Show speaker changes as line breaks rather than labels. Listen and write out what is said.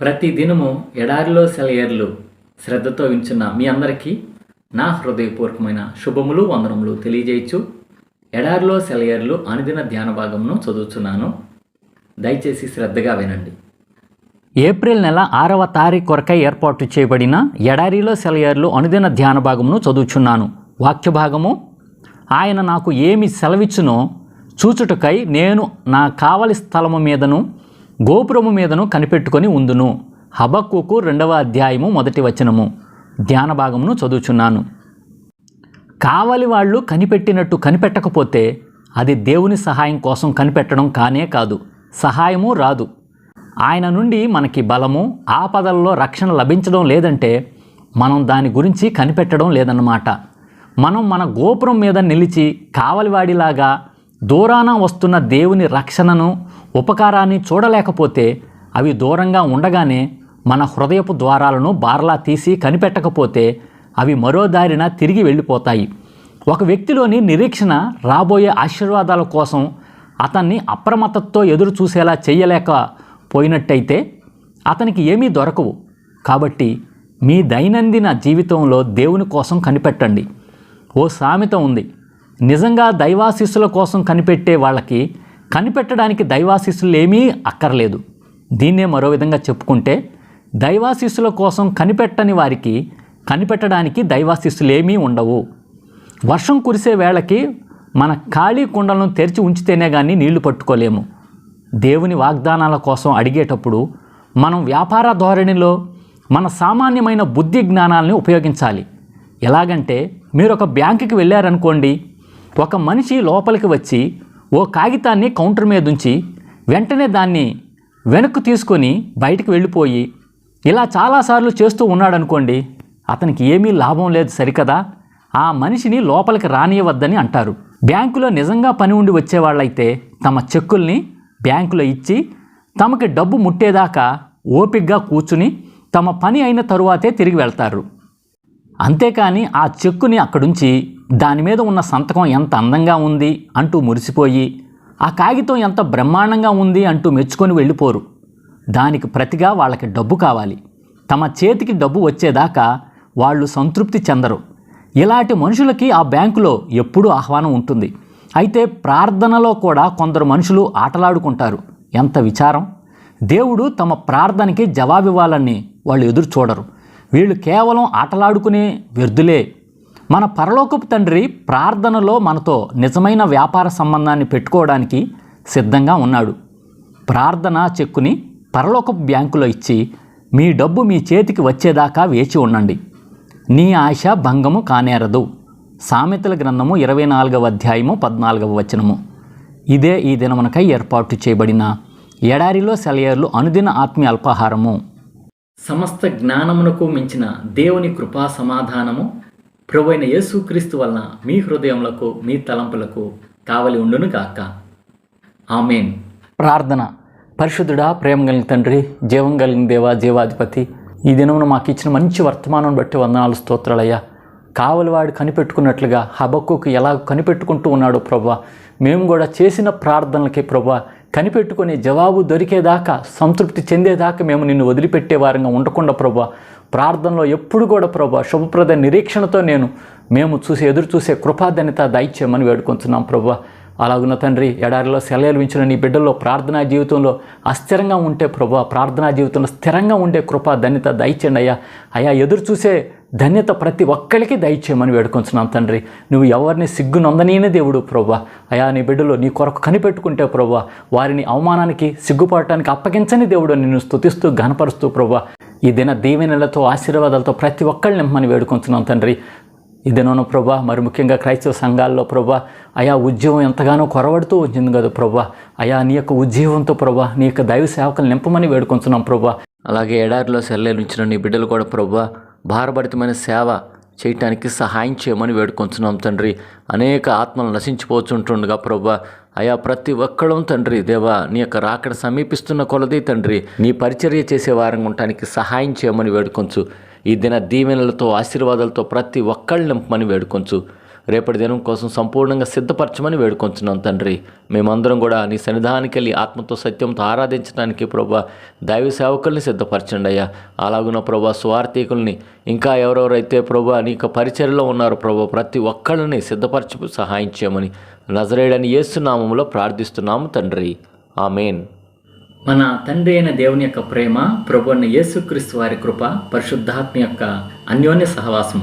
ప్రతి దినము ఎడారిలో సెలయర్లు శ్రద్ధతో వించున్న మీ అందరికీ నా హృదయపూర్వకమైన శుభములు వందనములు తెలియజేయచ్చు. ఎడారిలో సెలయర్లు అనుదిన ధ్యాన భాగమును చదువుతున్నాను దయచేసి శ్రద్ధగా వినండి. ఏప్రిల్ నెల ఆరవ తారీఖు కొరకై ఏర్పాటు చేయబడిన ఎడారిలో సెలయర్లు అనుదిన ధ్యాన భాగమును చదువుచున్నాను. వాక్య భాగము ఆయన నాకు ఏమి సెలవిచ్చునో చూచుటకై నేను నా కావలి స్థలము మీదను గోపురము మీదను కనిపెట్టుకొని ఉందును. హబక్కుకు రెండవ అధ్యాయము మొదటి వచనము. ధ్యాన భాగమును చదువుచున్నాను. కావలి వాళ్ళు కనిపెట్టినట్టు కనిపెట్టకపోతే అది దేవుని సహాయం కోసం కనిపెట్టడం కానే కాదు. సహాయము రాదు. ఆయన నుండి మనకి బలము ఆపదల్లో రక్షణ లభించడం లేదంటే మనం దాని గురించి కనిపెట్టడం లేదన్నమాట. మనం మన గోపురం మీద నిలిచి కావలివాడిలాగా దూరాన వస్తున్న దేవుని రక్షణను ఉపకారాన్ని చూడలేకపోతే అవి దూరంగా ఉండగానే మన హృదయపు ద్వారాలను బార్లా తీసి కనిపెట్టకపోతే అవి మరో దారిన తిరిగి వెళ్ళిపోతాయి. ఒక వ్యక్తిలోని నిరీక్షణ రాబోయే ఆశీర్వాదాల కోసం అతన్ని అప్రమత్తతో ఎదురు చూసేలా చేయలేకపోయినట్టయితే అతనికి ఏమీ దొరకవు. కాబట్టి మీ దైనందిన జీవితంలో దేవుని కోసం కనిపెట్టండి. ఓ సామెత ఉంది. నిజంగా దైవాశీస్సుల కోసం కనిపెట్టే వాళ్ళకి కనిపెట్టడానికి దైవాశీస్సులు ఏమీ అక్కర్లేదు. దీన్నే మరో విధంగా చెప్పుకుంటే దైవాశీస్సుల కోసం కనిపెట్టని వారికి కనిపెట్టడానికి దైవాశీస్సులు ఏమీ ఉండవు. వర్షం కురిసే వేళకి మన ఖాళీ కుండలను తెరిచి ఉంచితేనే కానీ నీళ్ళు పట్టుకోలేము. దేవుని వాగ్దానాల కోసం అడిగేటప్పుడు మనం వ్యాపార ధోరణిలో మన సామాన్యమైన బుద్ధి జ్ఞానాలని ఉపయోగించాలి. ఎలాగంటే మీరు ఒక బ్యాంకుకి వెళ్ళారనుకోండి ఒక మనిషి లోపలికి వచ్చి ఓ కాగితాన్ని కౌంటర్ మీద ఉంచి వెంటనే దాన్ని వెనక్కు తీసుకొని బయటికి వెళ్ళిపోయి ఇలా చాలాసార్లు చేస్తూ ఉన్నాడనుకోండి అతనికి ఏమీ లాభం లేదు సరికదా? ఆ మనిషిని లోపలికి రానియవద్దని అంటారు. బ్యాంకులో నిజంగా పని ఉండి వచ్చేవాళ్ళైతే తమ చెక్కుల్ని బ్యాంకులో ఇచ్చి తమకి డబ్బు ముట్టేదాకా ఓపిగ్గా కూర్చుని తమ పని అయిన తరువాతే తిరిగి వెళ్తారు. అంతేకాని ఆ చెక్కుని అక్కడుంచి దాని మీద ఉన్న సంతకం ఎంత అందంగా ఉంది అంటూ మురిసిపోయి ఆ కాగితం ఎంత బ్రహ్మాండంగా ఉంది అంటూ మెచ్చుకొని వెళ్ళిపోరు. దానికి ప్రతిగా వాళ్ళకి డబ్బు కావాలి. తమ చేతికి డబ్బు వచ్చేదాకా వాళ్ళు సంతృప్తి చెందరు. ఇలాంటి మనుషులకి ఆ బ్యాంకులో ఎప్పుడూ ఆహ్వానం ఉంటుంది. అయితే ప్రార్థనలో కూడా కొందరు మనుషులు ఆటలాడుకుంటారు. ఎంత విచారం! దేవుడు తమ ప్రార్థనకి జవాబివ్వాలని వాళ్ళు ఎదురు చూడరు. వీళ్ళు కేవలం ఆటలాడుకునే వ్యర్థులే మన పరలోకపు తండ్రి ప్రార్థనలో మనతో నిజమైన వ్యాపార సంబంధాన్ని పెట్టుకోవడానికి సిద్ధంగా ఉన్నాడు. ప్రార్థన చెక్కుని పరలోకపు బ్యాంకులో ఇచ్చి మీ డబ్బు మీ చేతికి వచ్చేదాకా వేచి ఉండండి. నీ ఆశ భంగము కానేరదు. సామెతల గ్రంథము ఇరవై నాలుగవ అధ్యాయము పద్నాలుగవ వచనము. ఇదే ఈ దినమునకై ఏర్పాటు చేయబడిన ఎడారిలో సెలయర్లు అనుదిన ఆత్మీయ అల్పాహారము. సమస్త జ్ఞానమునకు మించిన దేవుని కృపా సమాధానము ప్రభువైన యేసుక్రీస్తు వలన మీ హృదయములకు మీ తలంపులకు కావలి ఉండును కాక ఆమెన్. ప్రార్థన. పరిశుద్ధుడా ప్రేమ కలిగిన తండ్రి జీవం కలిగిన దేవా జీవాధిపతి ఈ దినమున మాకు ఇచ్చిన మంచి వర్తమానం బట్టి వందనాలు స్తోత్రాలయ్యా. కావలివాడు కనిపెట్టుకున్నట్లుగా హబక్కుకు ఎలా కనిపెట్టుకుంటూ ఉన్నాడో ప్రభా మేము కూడా చేసిన ప్రార్థనలకి ప్రభా కనిపెట్టుకునే జవాబు దొరికేదాకా సంతృప్తి చెందేదాకా మేము నిన్ను వదిలిపెట్టే వారంగా ఉండకుండా ప్రభా ప్రార్థనలో ఎప్పుడు కూడా ప్రభా శుభప్రద నిరీక్షణతో నేను మేము చూసి ఎదురు చూసే కృపాధన్యత దయచేయమని వేడుకుంటున్నాం ప్రభా. అలాగున్న తండ్రి ఎడారిలో సెలవులు నీ బిడ్డల్లో ప్రార్థనా జీవితంలో అస్థిరంగా ఉంటే ప్రభా ప్రార్థనా జీవితంలో స్థిరంగా ఉండే కృపా ధన్యత దయచండి అయ్యా అయ్యా ఎదురు చూసే ధన్యత ప్రతి ఒక్కరికి దయచేయమని వేడుకొంచున్నాం తండ్రి. నువ్వు ఎవరిని సిగ్గు నొందనీయనే దేవుడు ప్రవ్వా. అయా నీ బిడ్డలు నీ కొరకు కనిపెట్టుకుంటే ప్రవ్వా. వారిని అవమానానికి సిగ్గుపడటానికి అప్పగించని దేవుడు నిన్ను స్తుతిస్తూ ఘనపరుస్తూ ప్రభా ఈ దిన దీవెనలతో ఆశీర్వాదాలతో ప్రతి ఒక్కళ్ళని నిమ్మని వేడుకొంచున్నాం తండ్రి. ఈ ప్రభా మరి ముఖ్యంగా క్రైస్తవ సంఘాల్లో ప్రభా అయా ఉద్యమం ఎంతగానో కొరవడుతూ వచ్చింది కదా ప్రభా అయా నీ యొక్క ఉద్యమంతో ప్రభా నీ యొక్క దైవ సేవకులు నింపమని వేడుకొంచున్నాం ప్రభా అలాగే ఎడారిలో సెల్లెలు ఉంచిన నీ బిడ్డలు కూడా ప్రభా భారభరితమైన సేవ చేయటానికి సహాయం చేయమని వేడుకొంచున్నాం తండ్రి. అనేక ఆత్మలు నశించిపోతుంటుండగా ప్రభా అయా ప్రతి ఒక్కడం తండ్రి దేవా నీ యొక్క రాకడ సమీపిస్తున్న కొలది తండ్రి. నీ పరిచర్య చేసే వారంగా ఉండటానికి సహాయం చేయమని వేడుకొంచు. ఈ దిన దీవెనలతో ఆశీర్వాదాలతో ప్రతి ఒక్కళ్ళు నింపమని వేడుకొంచు.
రేపటి దినం కోసం సంపూర్ణంగా సిద్ధపరచమని వేడుకొంచున్నాం తండ్రి. మేమందరం కూడా నీ సన్నిధానికి వెళ్ళి ఆత్మతో సత్యంతో ఆరాధించడానికి ప్రభా దైవ సేవకుల్ని సిద్ధపరచండి అయ్యా. అలాగున్న ప్రభా స్వార్థికుల్ని ఇంకా ఎవరెవరైతే ప్రభా నీకు పరిచయలో ఉన్నారు ప్రభా ప్రతి ఒక్కళ్ళని సిద్ధపరచు సహాయం చేయమని నజరేడని ఏసునామంలో ప్రార్థిస్తున్నాము తండ్రి. ఆమెన్.
మన తండ్రి అయిన దేవుని యొక్క ప్రేమ ప్రభు అయిన యేసుక్రీస్తు వారి కృప పరిశుద్ధాత్మ యొక్క అన్యోన్య సహవాసం